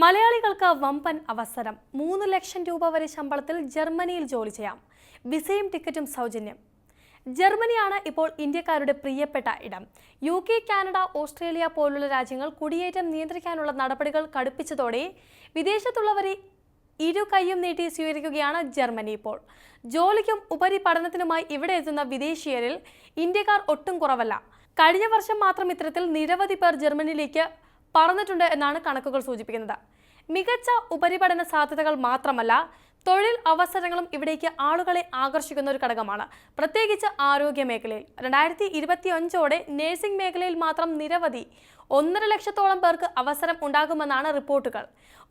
മലയാളികൾക്ക് വമ്പൻ അവസരം. മൂന്ന് ലക്ഷം രൂപ വരെ ശമ്പളത്തിൽ ജർമ്മനിയിൽ ജോലി ചെയ്യാം. വിസയും ടിക്കറ്റും സൗജന്യം. ജർമ്മനിയാണ് ഇപ്പോൾ ഇന്ത്യക്കാരുടെ പ്രിയപ്പെട്ട ഇടം. യു കെ കാനഡ ഓസ്ട്രേലിയ പോലുള്ള രാജ്യങ്ങൾ കുടിയേറ്റം നിയന്ത്രിക്കാനുള്ള നടപടികൾ കടുപ്പിച്ചതോടെ വിദേശത്തുള്ളവരെ ഇരു കൈയും നീട്ടി സ്വീകരിക്കുകയാണ് ജർമ്മനി ഇപ്പോൾ. ജോലിക്കും ഉപരി പഠനത്തിനുമായി ഇവിടെ എത്തുന്ന വിദേശീയരിൽ ഇന്ത്യക്കാർ ഒട്ടും കുറവല്ല. കഴിഞ്ഞ വർഷം മാത്രം ഇത്തരത്തിൽ നിരവധി പേർ ജർമ്മനിയിലേക്ക് പറന്നിട്ടുണ്ട് എന്നാണ് കണക്കുകൾ സൂചിപ്പിക്കുന്നത്. മികച്ച ഉപരിപഠന സാധ്യതകൾ മാത്രമല്ല തൊഴിൽ അവസരങ്ങളും ഇവിടേക്ക് ആളുകളെ ആകർഷിക്കുന്ന ഒരു ഘടകമാണ്. പ്രത്യേകിച്ച് ആരോഗ്യ മേഖലയിൽ. രണ്ടായിരത്തി ഇരുപത്തി അഞ്ചോടെ നഴ്സിംഗ് മേഖലയിൽ മാത്രം നിരവധി ഒന്നര ലക്ഷത്തോളം പേർക്ക് അവസരം ഉണ്ടാകുമെന്നാണ് റിപ്പോർട്ടുകൾ.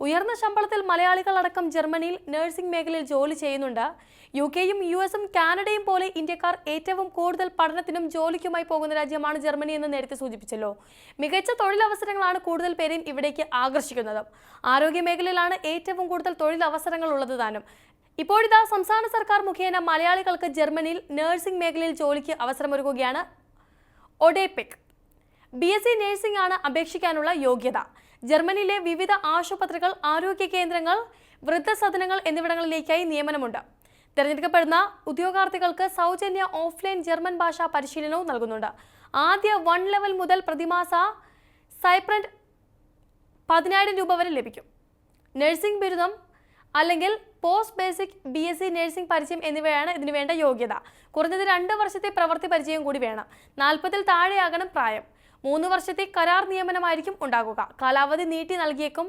ഉയർന്ന ശമ്പളത്തിൽ മലയാളികൾ അടക്കം ജർമ്മനിയിൽ നഴ്സിംഗ് മേഖലയിൽ ജോലി ചെയ്യുന്നുണ്ട്. യു കെയും യു എസും കാനഡയും പോലെ ഇന്ത്യക്കാർ ഏറ്റവും കൂടുതൽ പഠനത്തിനും ജോലിക്കുമായി പോകുന്ന രാജ്യമാണ് ജർമ്മനി എന്ന് നേരത്തെ സൂചിപ്പിച്ചല്ലോ. മികച്ച തൊഴിലവസരങ്ങളാണ് കൂടുതൽ പേരെയും ഇവിടേക്ക് ആകർഷിക്കുന്നത്. ആരോഗ്യ മേഖലയിലാണ് ഏറ്റവും കൂടുതൽ തൊഴിലവസരങ്ങൾ ഉള്ളത് താനും. ഇപ്പോഴിതാ സംസ്ഥാന സർക്കാർ മുഖേന മലയാളികൾക്ക് ജർമ്മനിയിൽ നഴ്സിംഗ് മേഖലയിൽ ജോലിക്ക് അവസരമൊരുക്കുകയാണ് ODEPC. B S C nursing ആണ് അപേക്ഷിക്കാനുള്ള യോഗ്യത. ജർമ്മനിയിലെ വിവിധ ആശുപത്രികൾ ആരോഗ്യ കേന്ദ്രങ്ങൾ വൃദ്ധസദനങ്ങൾ എന്നിവിടങ്ങളിലേക്കായി നിയമനമുണ്ട്. തിരഞ്ഞെടുക്കപ്പെടുന്ന ഉദ്യോഗാർത്ഥികൾക്ക് സൗജന്യ ഓഫ്ലൈൻ ജർമ്മൻ ഭാഷാ പരിശീലനവും നൽകുന്നുണ്ട്. ആദ്യ വൺ ലെവൽ മുതൽ പ്രതിമാസ സൈപ്രൻ പതിനായിരം രൂപ വരെ ലഭിക്കും. നഴ്സിംഗ് ബിരുദം അല്ലെങ്കിൽ post basic B S C nursing പരിചയം എന്നിവയാണ് ഇതിന് വേണ്ട യോഗ്യത. കുറഞ്ഞത് രണ്ട് വർഷത്തെ പ്രവൃത്തി പരിചയം കൂടി വേണം. നാൽപ്പതിൽ താഴെയാകണം പ്രായം. മൂന്ന് വർഷത്തെ കരാർ നിയമനമായിരിക്കും ഉണ്ടാകുക. കാലാവധി നീട്ടി നൽകിയേക്കും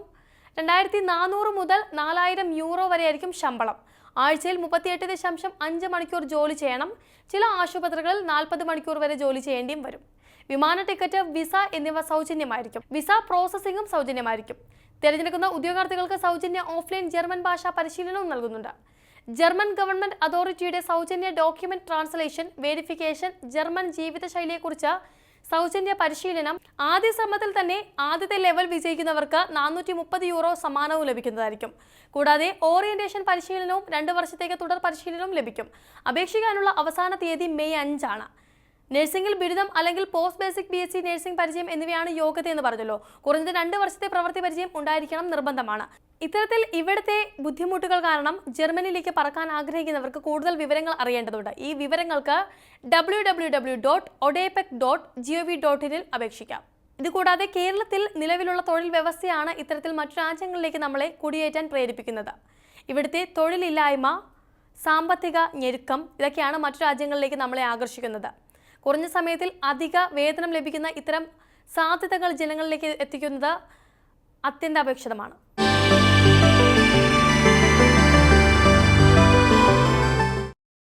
രണ്ടായിരത്തി നാനൂറ് മുതൽ നാലായിരം യൂറോ വരെയായിരിക്കും ശമ്പളം. ആഴ്ചയിൽ മുപ്പത്തിയെട്ട് ദശാംശം അഞ്ച് മണിക്കൂർ ജോലി ചെയ്യണം. ചില ആശുപത്രികളിൽ നാൽപ്പത് മണിക്കൂർ വരെ ജോലി ചെയ്യേണ്ടിയും വരും. വിമാന ടിക്കറ്റ് വിസ എന്നിവ സൗജന്യമായിരിക്കും. വിസ പ്രോസസ്സിംഗും സൗജന്യമായിരിക്കും. തിരഞ്ഞെടുക്കുന്ന ഉദ്യോഗാർത്ഥികൾക്ക് സൗജന്യ ഓഫ്ലൈൻ ജർമ്മൻ ഭാഷാ പരിശീലനവും നൽകുന്നുണ്ട്. ജർമ്മൻ ഗവൺമെന്റ് അതോറിറ്റിയുടെ സൗജന്യ ഡോക്യുമെന്റ് ട്രാൻസ്ലേഷൻ വേരിഫിക്കേഷൻ ജർമ്മൻ ജീവിതശൈലിയെക്കുറിച്ച് സൗജന്യ പരിശീലനം ആദ്യ ശ്രമത്തിൽ തന്നെ ആദ്യത്തെ ലെവൽ വിജയിക്കുന്നവർക്ക് നാനൂറ്റി മുപ്പത് യൂറോ സമ്മാനവും ലഭിക്കുന്നതായിരിക്കും. കൂടാതെ ഓറിയന്റേഷൻ പരിശീലനവും രണ്ട് വർഷത്തേക്ക് തുടർ പരിശീലനവും ലഭിക്കും. അപേക്ഷിക്കാനുള്ള അവസാന തീയതി മെയ് അഞ്ചാണ്. നഴ്സിംഗിൽ ബിരുദം അല്ലെങ്കിൽ post basic B S C nursing പരിചയം എന്നിവയാണ് യോഗ്യത എന്ന് പറഞ്ഞല്ലോ. കുറഞ്ഞത് രണ്ട് വർഷത്തെ പ്രവൃത്തി പരിചയം ഉണ്ടായിരിക്കണം നിർബന്ധമാണ്. ഇത്തരത്തിൽ ഇവിടുത്തെ ബുദ്ധിമുട്ടുകൾ കാരണം ജർമ്മനിയിലേക്ക് പറക്കാൻ ആഗ്രഹിക്കുന്നവർക്ക് കൂടുതൽ വിവരങ്ങൾ അറിയേണ്ടതുണ്ട്. ഈ വിവരങ്ങൾക്ക് W W W dot ODEPC dot G O V dot ഇനിൽ അപേക്ഷിക്കാം. ഇതുകൂടാതെ കേരളത്തിൽ നിലവിലുള്ള തൊഴിൽ വ്യവസ്ഥയാണ് ഇത്തരത്തിൽ മറ്റു രാജ്യങ്ങളിലേക്ക് നമ്മളെ കുടിയേറ്റാൻ പ്രേരിപ്പിക്കുന്നത്. ഇവിടുത്തെ തൊഴിലില്ലായ്മ സാമ്പത്തിക ഞെരുക്കം ഇതൊക്കെയാണ് മറ്റു രാജ്യങ്ങളിലേക്ക് നമ്മളെ ആകർഷിക്കുന്നത്. കുറഞ്ഞ സമയത്തിൽ അധിക വേതനം ലഭിക്കുന്ന ഇത്തരം സാധ്യതകൾ ജനങ്ങളിലേക്ക് എത്തിക്കുന്നത് അത്യന്താപേക്ഷിതമാണ്.